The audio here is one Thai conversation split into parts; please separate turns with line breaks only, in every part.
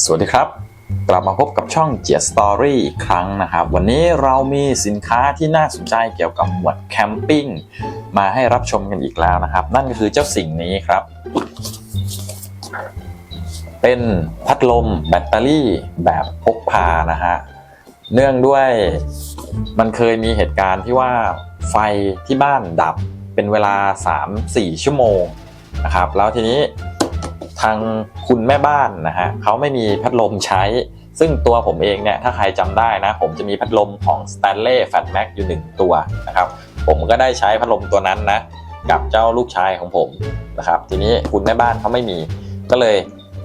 สวัสดีครับ กลับมาพบกับช่องเจียสตอรี่อีกครั้งนะครับ วันนี้เรามีสินค้าที่น่าสนใจเกี่ยวกับหมวดแคมปิ้งมาให้รับชมกันอีกแล้วนะครับ นั่นก็คือเจ้าสิ่งนี้ครับ เป็นพัดลมแบตเตอรี่แบบพกพานะฮะ เนื่องด้วยมันเคยมีเหตุการณ์ที่ว่าไฟที่บ้านดับเป็นเวลา 3-4 ชั่วโมงนะครับ แล้วทีนี้ ทางคุณแม่บ้านนะฮะเขาไม่มีพัดลมใช้ ซึ่งตัวผมเองเนี่ยถ้าใครจำได้นะ ผมจะมีพัดลมของ Stanley Fat Max อยู่หนึ่งตัวนะครับ ผมก็ได้ใช้พัดลมตัวนั้นนะ กับเจ้าลูกชายของผมนะครับ ทีนี้คุณแม่บ้านเขาไม่มี ก็เลย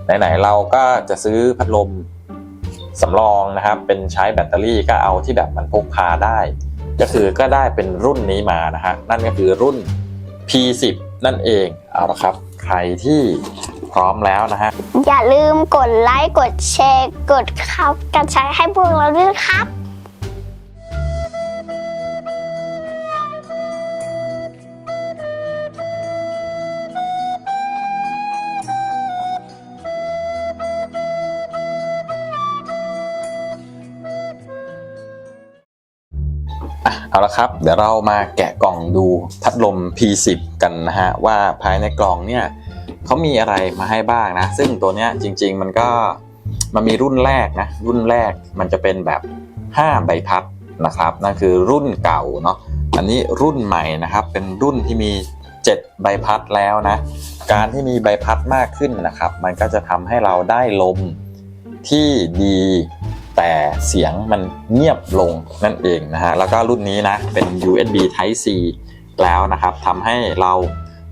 ไหนๆเราก็จะซื้อพัดลมสำรองนะครับ เป็นใช้แบตเตอรี่ก็เอาที่แบบมันพกพาได้ ก็คือก็ได้เป็นรุ่นนี้มานะฮะนั่นก็คือรุ่น P10 นั่นเอง เอาละครับ ใครที่พร้อมแล้วนะฮะ
อย่าลืมกดไลค์ กดแชร์ กดครับกันใช้ให้พวกเราด้วยนะครับ
เอาละครับ เดี๋ยวเรามาแกะกล่องดูพัดลม P10 กันนะฮะ ว่าภายในกล่องเนี่ยเขามีอะไรมาให้บ้างนะ ซึ่งตัวเนี้ยจริง ๆ มันก็มันมีรุ่นแรกนะ รุ่นแรกมันจะเป็นแบบ5ใบพัดนะครับ นั่นคือรุ่นเก่าเนาะอันนี้รุ่นใหม่นะครับ เป็นรุ่นที่มี 7 ใบพัดแล้วนะ การที่มีใบพัดมากขึ้นนะครับ มันก็จะทำให้เราได้ลมที่ดี แต่เสียงมันเงียบลงนั่นเองนะฮะแล้วก็รุ่นนี้นะเป็น USB Type C แล้วนะครับทำให้เรา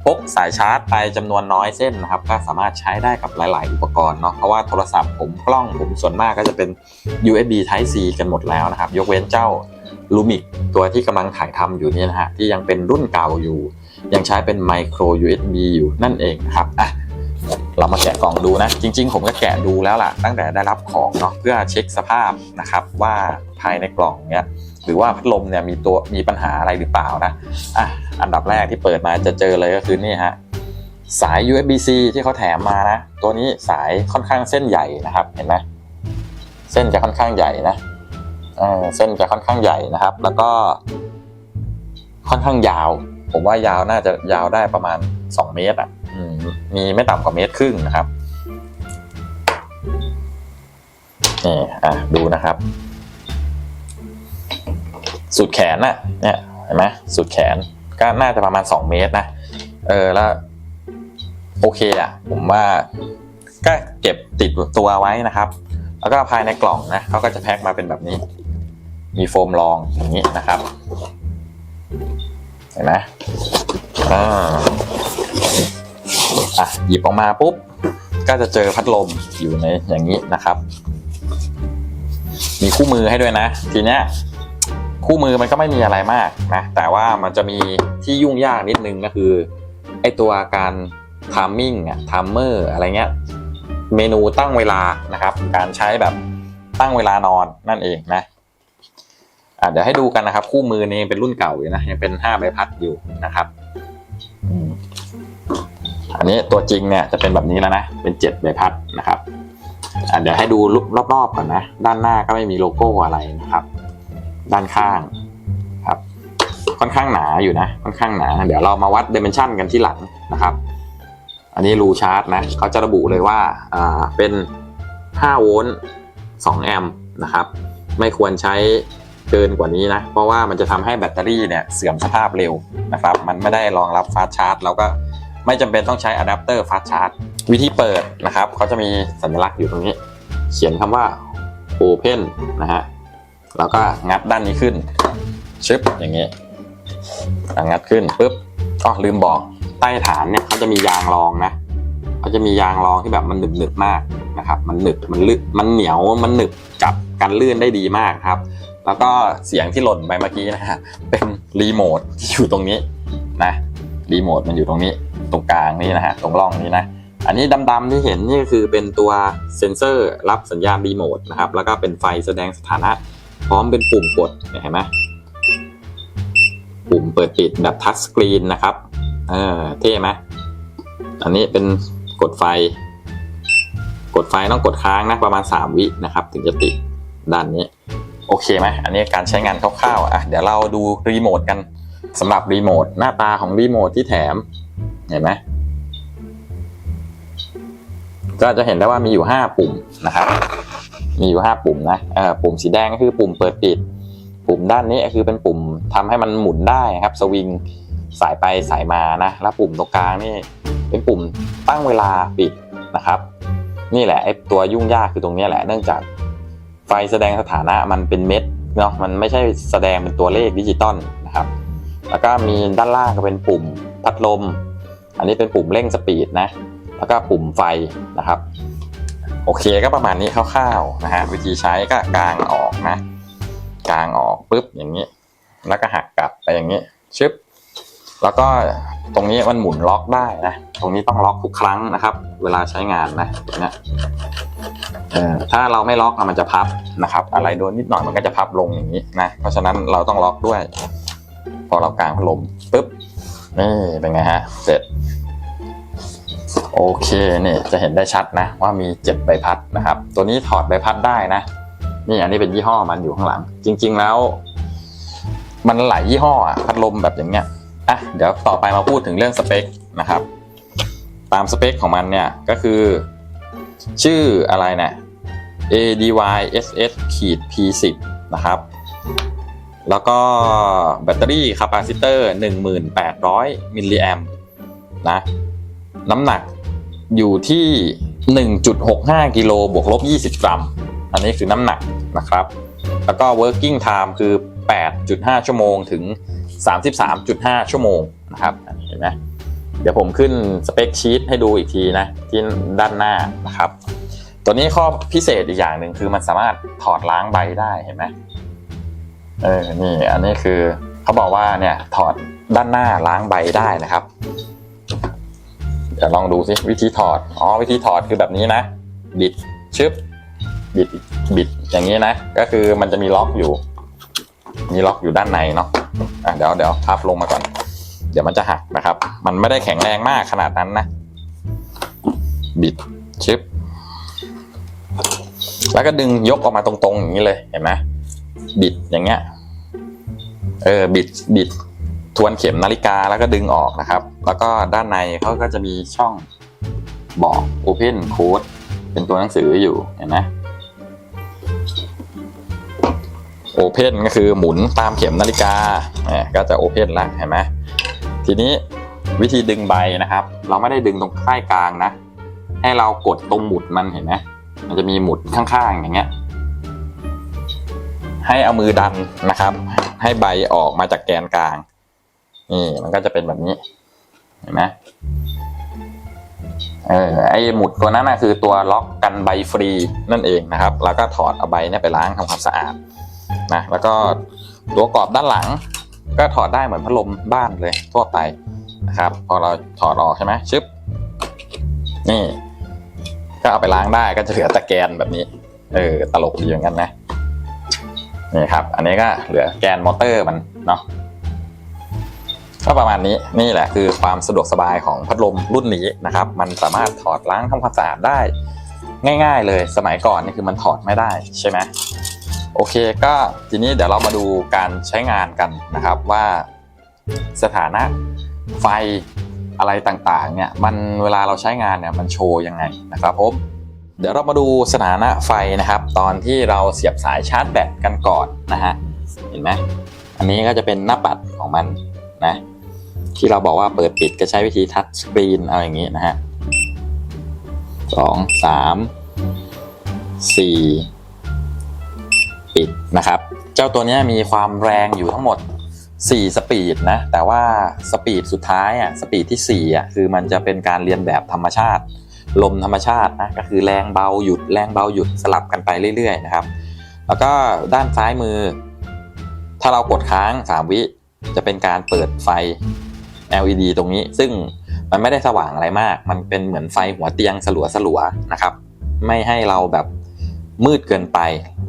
พกสายชาร์จไปจำนวนน้อยเส้นนะครับ ก็สามารถใช้ได้กับหลาย ๆ อุปกรณ์เนาะเพราะว่าโทรศัพท์ผมกล้องผมส่วนมากก็จะเป็น USB Type C กันหมดแล้วนะครับ ยกเว้นเจ้า Lumix ตัวที่กำลังถ่ายทำอยู่นี่นะฮะที่ยังเป็นรุ่นเก่าอยู่ ยังใช้เป็น Micro USB อยู่นั่นเองนะครับอะ เรามาแกะกล่องดูนะ จริง ๆ ผมก็แกะดูแล้วล่ะ ตั้งแต่ได้รับของเนาะเพื่อเช็คสภาพนะครับ ว่าภายในกล่องเนี้ยหรือว่าพัดลมเนี่ยมีตัวมีปัญหาอะไรหรือเปล่านะอะอันดับแรกที่เปิดมาจะเจอเลยก็คือนี่ฮะสาย USB-C ที่เขาแถมมานะ ตัวนี้สายค่อนข้างเส้นใหญ่นะครับเห็นไหมเส้นจะค่อนข้างใหญ่นะเออเส้นจะค่อนข้างใหญ่นะครับ แล้วก็ค่อนข้างยาว ผมว่ายาวน่าจะยาวได้ประมาณ 2 เมตรอะ มีไม่ต่ำกว่าเมตรครึ่งนะครับนี่อะดูนะครับ สุดแขนน่ะเนี่ยเห็นไหมสุดแขนก็น่าจะประมาณ 2 เมตรนะ เออแล้วโอเคอะผมว่าก็เก็บติดตัวไว้นะครับ แล้วก็ภายในกล่องนะเขาก็จะแพ็คมาเป็นแบบนี้ มีโฟมรองอย่างนี้นะครับ เห็นไหมอ่า อะหยิบออกมาปุ๊บ ก็จะเจอพัดลมอยู่ในอย่างนี้นะครับ มีคู่มือให้ด้วยนะ ทีเนี้ยคู่มือมันก็ไม่มีอะไรมากนะ แต่ว่ามันจะมีที่ยุ่งยากนิดนึงก็คือไอตัวการทามมิ่งอะทามเมอร์อะไรเงี้ยเมนูตั้งเวลานะครับ การใช้แบบตั้งเวลานอนนั่นเองนะอะเดี๋ยวให้ดูกันนะครับ คู่มือนี้เป็นรุ่นเก่าอยู่นะยังเป็นห้าใบพัดอยู่นะครับ อันนี้ตัวจริงเนี่ยจะเป็นแบบนี้แล้วนะ เป็นเจ็ดใบพัดนะครับเดี๋ยวให้ดูรอบๆก่อนนะ ด้านหน้าก็ไม่มีโลโก้อะไรนะครับ ด้านข้างครับ ค่อนข้างหนาอยู่นะ ค่อนข้างหนา เดี๋ยวเรามาวัดเด m เ n ชันกันที่หลังนะครับ อันนี้รูชาร์จนะเขาจะระบุเลยว่าอ่าเป็น 5 โวลต์ 2 แอมป์นะครับ ไม่ควรใช้เกินกว่านี้นะ เพราะว่ามันจะทำให้แบตเตอรี่เนี่ยเสื่อมสภาพเร็วนะครับ มันไม่ได้รองรับฟาสชาร์จเราก็ ไม่จำเป็นต้องใช้อะแดปเตอร์ฟาสชาร์จวิธีเปิดนะครับเขาจะมีสัญลักษณ์อยู่ตรงนี้ เขียนคำว่า Open นะฮะแล้วก็งัดด้านนี้ขึ้นชึบอย่างนี้งัดขึ้นปุ๊บก็ลืมบอกใต้ฐานเนี่ยเขาจะมียางรองนะเขาจะมียางรองที่แบบมันหนึบหนึบมากนะครับ มันหนึบมันลึกมันเหนียวมันหนึบจับกันลื่นได้ดีมากครับ แล้วก็เสียงที่หล่นไปเมื่อกี้นะฮะเป็นรีโมทที่อยู่ตรงนี้นะรีโมทมันอยู่ตรงนี้ ตรงกลางนี่นะฮะตรงร่องนี้นะ อันนี้ดำๆที่เห็นนี่คือเป็นตัวเซ็นเซอร์รับสัญญาณรีโมทนะครับแล้วก็เป็นไฟแสดงสถานะ พร้อมเป็นปุ่มกดเนี่ยเห็นไหมปุ่มเปิดปิดแบบทัชสกรีนนะครับเออเท่ไหมอันนี้เป็นกดไฟ กดไฟต้องกดค้างนะประมาณ 3 วินะครับ ถึงจะติดด้านนี้ โอเคไหมอันนี้การใช้งานคร่าวๆอะเดี๋ยวเราดูรีโมทกันสำหรับรีโมทหน้าตาของรีโมทที่แถม เห็นไหมก็จะเห็นได้ว่ามีอยู่ 5 ปุ่มนะครับ มีอยู่ 5 ปุ่มนะปุ่มสีแดงก็คือปุ่มเปิดปิด ปุ่มด้านนี้คือเป็นปุ่มทำให้มันหมุนได้ครับ สวิงสายไปสายมานะ แล้วปุ่มตรงกลางนี่เป็นปุ่มตั้งเวลาปิดนะครับ นี่แหละไอตัวยุ่งยากคือตรงนี้แหละ เนื่องจากไฟแสดงสถานะมันเป็นเม็ดเนาะ มันไม่ใช่แสดงเป็นตัวเลขดิจิตอล แล้วก็มีด้านล่างก็เป็นปุ่มพัดลม อันนี้เป็นปุ่มเร่งสปีดนะ แล้วก็ปุ่มไฟนะครับ โอเคก็ประมาณนี้คร่าวๆนะฮะวิธีใช้ก็กางออกนะ กางออกปุ๊บอย่างนี้ แล้วก็หักกลับไปอย่างนี้ชึบแล้วก็ตรงนี้มันหมุนล็อกได้นะ ตรงนี้ต้องล็อกทุกครั้งนะครับ เวลาใช้งานนะเนะเออถ้าเราไม่ล็อกอะมันจะพับนะครับ อะไรโดนนิดหน่อยมันก็จะพับลงอย่างนี้นะ เพราะฉะนั้นเราต้องล็อกด้วย อเรากลางพัดลมปุ๊บนี่เป็นไงฮะเสร็จโอเคนี่จะเห็นได้ชัดนะว่ามีเจ็ดใบพัดนะครับ ตัวนี้ถอดใบพัดได้นะ นี่อันนี้เป็นยี่ห้อมันอยู่ข้างหลัง จริง ๆแล้ว มันหลายยี่ห้ออะพัดลมแบบอย่างเงี้ยอะเดี๋ยวต่อไปมาพูดถึงเรื่องสเปคนะครับ ตามสเปคของมันเนี่ยก็คือ ชื่ออะไรเนี่ย ADY SS ขีด P10 นะครับ แล้วก็แบตเตอรี่คาปาซิเตอร์ 1800 มิลลิแอมนะ น้ำหนักอยู่ที่ 1.65 กิโลบวกลบ 20 กรัม อันนี้คือน้ำหนักนะครับ แล้วก็ working time คือ 8.5 ชั่วโมงถึง 33.5 ชั่วโมงนะครับ เห็นไหมเดี๋ยวผมขึ้นสเปคชีตให้ดูอีกทีนะ ที่ด้านหน้านะครับ ตัวนี้ข้อพิเศษอีกอย่างหนึ่งคือมันสามารถถอดล้างใบได้เห็นไหม เออนี่อันนี้คือเขาบอกว่าเนี่ยถอดด้านหน้าล้างใบได้นะครับเดี๋ยวลองดูสิวิธีถอดอ๋อวิธีถอดคือแบบนี้นะ บิดชึบบิดบิดอย่างนี้นะ ก็คือมันจะมีล็อกอยู่ มีล็อกอยู่ด้านในเนาะอะเดี๋ยวเดี๋ยวพับลงมาก่อน เดี๋ยวมันจะหักนะครับ มันไม่ได้แข็งแรงมากขนาดนั้นนะ บิดชึบแล้วก็ดึงยกออกมาตรงๆอย่างนี้เลยเห็นไหมบิดอย่างเงี้ย เออบิดบิดทวนเข็มนาฬิกาแล้วก็ดึงออกนะครับ แล้วก็ด้านในเขาก็จะมีช่องบอก Open Code เป็นตัวหนังสืออยู่เห็นไหม Open ก็คือหมุนตามเข็มนาฬิกาเนี่ยก็จะ Open แล้วเห็นไหมทีนี้วิธีดึงใบนะครับ เราไม่ได้ดึงตรงใต้กลางนะ ให้เรากดตรงหมุดมันเห็นไหมมันจะมีหมุดข้างๆอย่างเงี้ย ให้เอามือดันนะครับ ให้ใบออกมาจากแกนกลาง นี่มันก็จะเป็นแบบนี้ เห็นไหมเออไอหมุดตัวนั้นนะคือตัวล็อกกันใบฟรีนั่นเองนะครับ แล้วก็ถอดเอาใบเนี่ยไปล้างทำความสะอาดนะแล้วก็ตัวกรอบด้านหลัง ก็ถอดได้เหมือนพัดลมบ้านเลยทั่วไปนะครับ พอเราถอดออกใช่ไหมชึบนี่ ก็เอาไปล้างได้ก็จะเหลือตะแกนแบบนี้ เออตลกดีเหมือนกันนะ นี่ครับ อันนี้ก็เหลือแกนมอเตอร์มันเนาะก็ประมาณนี้นี่แหละคือความสะดวกสบายของพัดลมรุ่นนี้นะครับ มันสามารถถอดล้างทำความสะอาดได้ ง่าย ๆ เลยสมัยก่อนนี่คือมันถอดไม่ได้ใช่ไหมโอเคก็ทีนี้เดี๋ยวเรามาดูการใช้งานกันนะครับว่าสถานะไฟอะไรต่างๆเนี่ยมันเวลาเราใช้งานเนี่ยมันโชว์ยังไงนะครับผม เดี๋ยวเรามาดูสถานะไฟนะครับ ตอนที่เราเสียบสายชาร์จแบตกันก่อนนะฮะเห็นไหมอันนี้ก็จะเป็นหน้าปัดของมันนะ ที่เราบอกว่าเปิดปิดก็ใช้วิธีทัชสกรีนเอาอย่างนี้นะฮะสองสามสี่ปิดนะครับ เจ้าตัวนี้มีความแรงอยู่ทั้งหมด 4 สปีดนะ แต่ว่าสปีดสุดท้ายอะสปีดที่4อะคือมันจะเป็นการเรียนแบบธรรมชาติ ลมธรรมชาตินะก็คือแรงเบาหยุดแรงเบาหยุดสลับกันไปเรื่อยๆนะครับ แล้วก็ด้านซ้ายมือ ถ้าเรากดค้าง 3 วิจะเป็นการเปิดไฟ LED ตรงนี้ ซึ่งมันไม่ได้สว่างอะไรมาก มันเป็นเหมือนไฟหัวเตียงสลัวสลัวๆนะครับ ไม่ให้เราแบบมืดเกินไป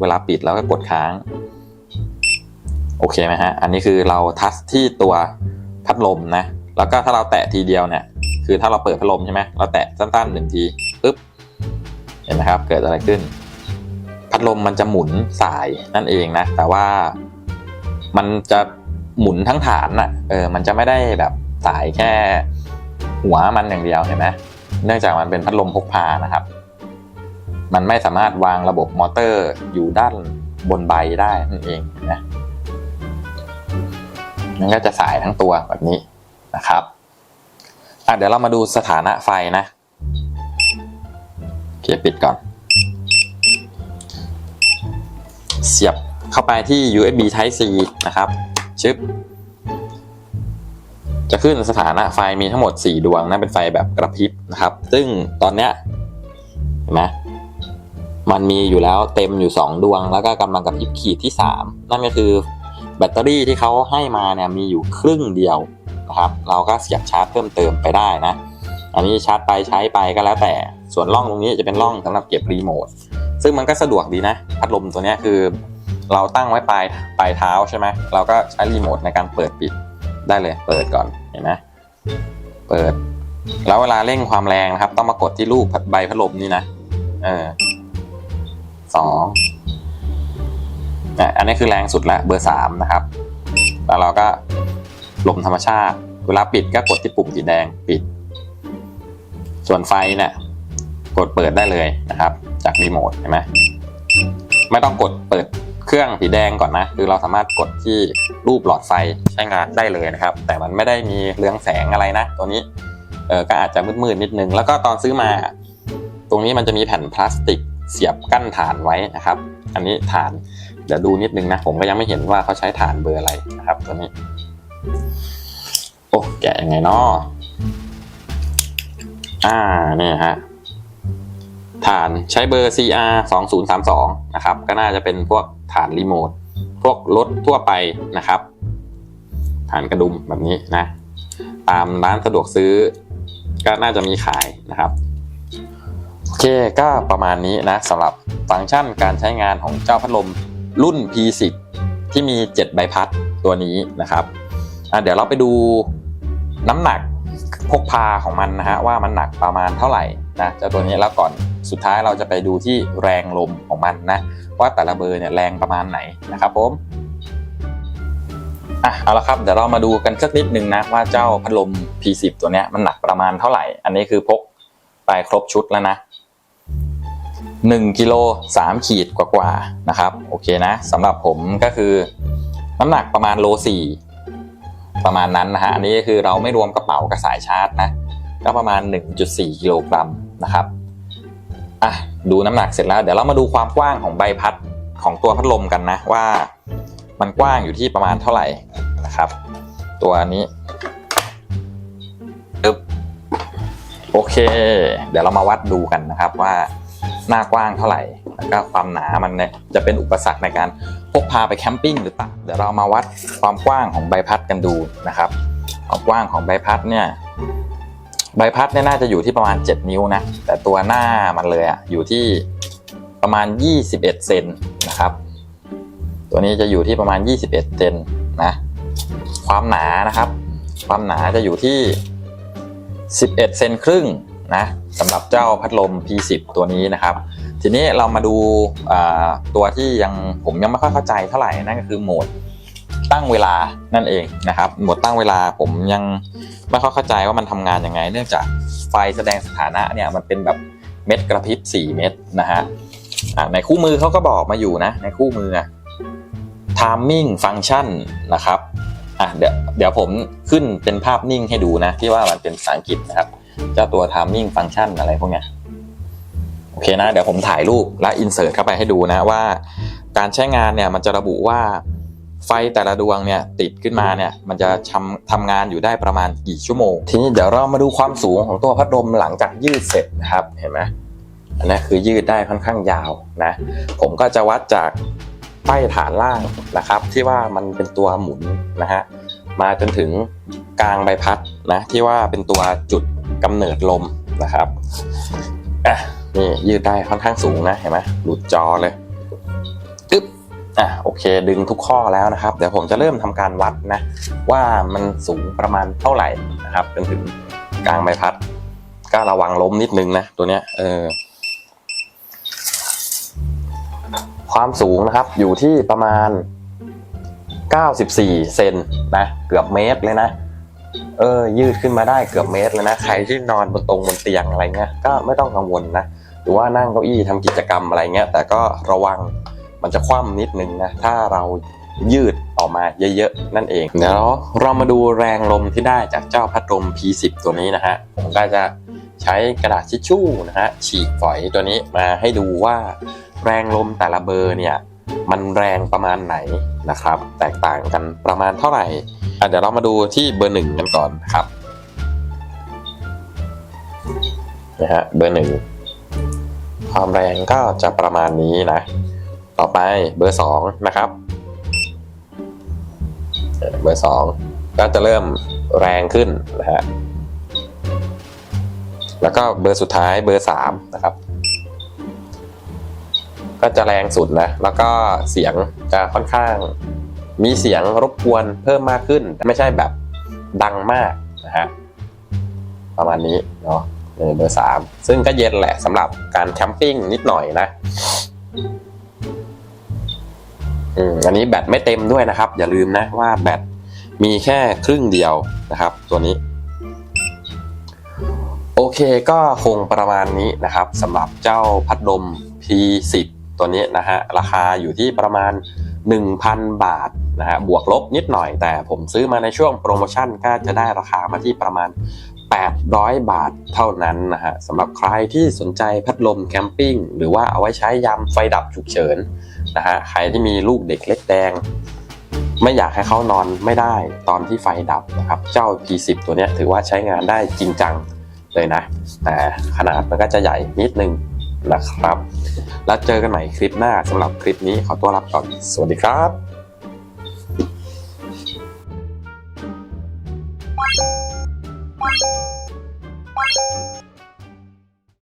เวลาปิดแล้วก็กดค้าง โอเคไหมฮะ อันนี้คือเราทัชที่ตัวพัดลมนะ แล้วก็ถ้าเราแตะทีเดียวเนี่ย คือถ้าเราเปิดพัดลมใช่ไหมเราแตะสั้นๆหนึ่งทีปุ๊บเห็นไหมครับ เกิดอะไรขึ้น พัดลมมันจะหมุนสายนั่นเองนะ แต่ว่ามันจะหมุนทั้งฐานน่ะ เออ มันจะไม่ได้แบบสายแค่หัวมันอย่างเดียวเห็นไหมเนื่องจากมันเป็นพัดลมพกพานะครับ มันไม่สามารถวางระบบมอเตอร์อยู่ด้านบนใบได้นั่นเองนะมันก็จะสายทั้งตัวแบบนี้ นะครับอะเดี๋ยวเรามาดูสถานะไฟนะโอเคปิดก่อน เสียบเข้าไปที่ USB Type C นะครับชึบจะขึ้นสถานะไฟมีทั้งหมด 4 ดวงนะเป็นไฟแบบกระพริบนะครับ ซึ่งตอนเนี้ยเห็นไหมมันมีอยู่แล้วเต็มอยู่ 2 ดวง แล้วก็กำลังกระพริบขีดที่ 3 นั่นก็คือแบตเตอรี่ที่เขาให้มาเนี่ยมีอยู่ครึ่งเดียว นะครับ เราก็เสียบชาร์จเพิ่มเติมไปได้นะ อันนี้ชาร์จไปใช้ไปก็แล้วแต่ ส่วนร่องตรงนี้จะเป็นร่องสำหรับเก็บรีโมท ซึ่งมันก็สะดวกดีนะ พัดลมตัวนี้คือ เราตั้งไว้ปลายปลายเท้าใช่ไหมเราก็ใช้รีโมทในการเปิดปิดได้เลย เปิดก่อน เห็นไหมเปิด แล้วเวลาเร่งความแรงนะครับ ต้องมากดที่รูปใบพัดลมนี่นะ เออสองอันนี้คือแรงสุดล้วเบอร์สามนะครับ แล้วเราก็ ลมธรรมชาติ เวลาปิดก็กดที่ปุ่มสีแดงปิด ส่วนไฟเนี่ยกดเปิดได้เลยนะครับ จากรีโมทเห็นไหมไม่ต้องกดเปิดเครื่องสีแดงก่อนนะ คือเราสามารถกดที่รูปหลอดไฟใช้งานได้เลยนะครับ แต่มันไม่ได้มีเรืองแสงอะไรนะ ตัวนี้เออก็อาจจะมืดๆนิดนึง แล้วก็ตอนซื้อมา ตรงนี้มันจะมีแผ่นพลาสติกเสียบกั้นฐานไว้นะครับ อันนี้ฐานเดี๋ยวดูนิดนึงนะ ผมก็ยังไม่เห็นว่าเขาใช้ฐานเบอร์อะไรนะครับ ตัวนี้ โอ้แกะยังไงเนาะอ่าเนี่ยฮะฐานใช้เบอร์ CR 2032นะครับ ก็น่าจะเป็นพวกฐานรีโมท พวกรถทั่วไปนะครับ ฐานกระดุมแบบนี้นะ ตามร้านสะดวกซื้อ ก็น่าจะมีขายนะครับ โอเคก็ประมาณนี้นะสำหรับฟังก์ชันการใช้งานของเจ้าพัดลมรุ่น P10 ที่มี 7 ใบพัดตัวนี้นะครับ อะเดี๋ยวเราไปดูน้ำหนักพกพาของมันนะฮะว่ามันหนักประมาณเท่าไหร่นะเจ้าตัวนี้แล้วก่อนสุดท้ายเราจะไปดูที่แรงลมของมันนะว่าแต่ละเบอร์เนี่ยแรงประมาณไหนนะครับผมอะเอาละครับเดี๋ยวเรามาดูกันสักนิดนึงนะว่าเจ้าพัดลม P10 ตัวเนี้ยมันหนักประมาณเท่าไหร่ อันนี้คือพกไปครบชุดแล้วนะ1กิโล3ขีดกว่าๆนะครับโอเคนะสำหรับผมก็คือน้ำหนักประมาณโล4 ประมาณนั้นนะฮะอันนี้คือเราไม่รวมกระเป๋ากับสายชาร์จนะก็ประมาณ 1.4กิโลกรัมนะครับอะดูน้ำหนักเสร็จแล้ว เดี๋ยวเรามาดูความกว้างของใบพัดของตัวพัดลมกันนะว่ามันกว้างอยู่ที่ประมาณเท่าไหร่นะครับ ตัวนี้ปึ๊บโอเค เดี๋ยวเรามาวัดดูกันนะครับว่าหน้ากว้างเท่าไหร่ แล้วก็ความหนามันเนี่ยจะเป็นอุปสรรคในการพกพาไปแคมปิ้งหรือเปล่าเดี๋ยวเรามาวัดความกว้างของใบพัดกันดูนะครับความกว้างของใบพัดเนี่ยใบพัดเนี่ยน่าจะอยู่ที่ประมาณ 7 นิ้วนะแต่ตัวหน้ามันเลยอะอยู่ที่ประมาณ 21 เซนนะครับ ตัวนี้จะอยู่ที่ประมาณ 21 เซนนะความหนานะครับ ความหนาจะอยู่ที่ 11 เซนครึ่งนะสำหรับเจ้าพัดลม P10 ตัวนี้นะครับ ทีนี้เรามาดูตัวที่ยังผมยังไม่ค่อยเข้าใจเท่าไหร่นั่นก็คือโหมดตั้งเวลานั่นเองนะครับโหมดตั้งเวลาผมยังไม่ค่อยเข้าใจว่ามันทำงานยังไง เนื่องจากไฟแสดงสถานะเนี่ยมันเป็นแบบเม็ดกระพริบ4 เม็ดนะฮะในคู่มือเขาก็บอกมาอยู่นะ ในคู่มือ timing function นะครับอะเดี๋ยวเดี๋ยวผมขึ้นเป็นภาพนิ่งให้ดูนะ ที่ว่ามันเป็นภาษาอังกฤษนะครับ เจ้าตัว timing function อะไรพวกเนี้ย โอเคนะเดี๋ยวผมถ่ายรูปและ insert เข้าไปให้ดูนะว่า การใช้งานเนี่ยมันจะระบุว่าไฟแต่ละดวงเนี่ยติดขึ้นมาเนี่ยมันจะทำทำงานอยู่ได้ประมาณกี่ชั่วโมง ทีนี้เดี๋ยวเรามาดูความสูงของตัวพัดลมหลังจากยืดเสร็จนะครับเห็นไหมอันนี้คือยืดได้ค่อนข้างยาวนะ ผมก็จะวัดจากใต้ฐานล่างนะครับ ที่ว่ามันเป็นตัวหมุนนะฮะมาจนถึงกลางใบพัดนะที่ว่าเป็นตัวจุดกำเนิดลมนะครับอะ นี่ยืดได้ค่อนข้างสูงนะเห็นไหมหลุดจอเลยอึ๊บอะโอเค ดึงทุกข้อแล้วนะครับ เดี๋ยวผมจะเริ่มทำการวัดนะ ว่ามันสูงประมาณเท่าไหร่นะครับจนถึงกลางใบพัดก็ระวังล้มนิดนึงนะตัวเนี้ยเออความสูงนะครับอยู่ที่ประมาณ 94 เซนนะเกือบเมตรเลยนะ เออ ยืดขึ้นมาได้เกือบเมตรเลยนะ ใครที่นอนบนตรงบนเตียงอะไรเงี้ยก็ไม่ต้องกังวลนะ รือว่านั่งเก้าอี้ทำกิจกรรมอะไรเงี้ยแต่ก็ระวังมันจะคว่ำนิดนึงนะถ้าเรายืดออกมาเยอะๆนั่นเองเดี๋ยวเรามาดูแรงลมที่ได้จากเจ้าพัดลม P10 ตัวนี้นะฮะผมก็จะใช้กระดาษทิชชู่นะฮะฉีกฝอยตัวนี้มาให้ดูว่าแรงลมแต่ละเบอร์เนี่ยมันแรงประมาณไหนนะครับ แตกต่างกันประมาณเท่าไหร่อะเดี๋ยวเรามาดูที่เบอร์หนึ่งกันก่อนครับนะฮะเบอร์หนึ่ง ความแรงก็จะประมาณนี้นะ ต่อไปเบอร์สองนะครับ เบอร์สองก็จะเริ่มแรงขึ้นนะฮะแล้วก็เบอร์สุดท้ายเบอร์สามนะครับ ก็จะแรงสุดนะ แล้วก็เสียงจะค่อนข้าง มีเสียงรบกวนเพิ่มมากขึ้น ไม่ใช่แบบดังมากนะฮะประมาณนี้เนาะ เบอร์สามซึ่งก็เย็นแหละสำหรับการแคมปิ้งนิดหน่อยนะอืมอันนี้แบตไม่เต็มด้วยนะครับ อย่าลืมนะว่าแบตมีแค่ครึ่งเดียวนะครับ ตัวนี้ โอเคก็คงประมาณนี้นะครับสำหรับเจ้าพัดลม P10 ตัวนี้นะฮะราคาอยู่ที่ประมาณ 1,000 บาทนะฮะบวกลบนิดหน่อยแต่ผมซื้อมาในช่วงโปรโมชั่นก็จะได้ราคามาที่ประมาณ 800 บาทเท่านั้นนะฮะสำหรับใครที่สนใจพัดลมแคมปิ้งหรือว่าเอาไว้ใช้ยามไฟดับฉุกเฉินนะฮะใครที่มีลูกเด็กเล็กแดง ไม่อยากให้เขานอนไม่ได้ตอนที่ไฟดับนะครับเจ้า P10 ตัวนี้ถือว่าใช้งานได้จริงจังเลยนะ แต่ขนาดมันก็จะใหญ่นิดนึงนะครับ แล้วเจอกันใหม่คลิปหน้าสำหรับคลิปนี้ขอตัวลาไปก่อนสวัสดีครับ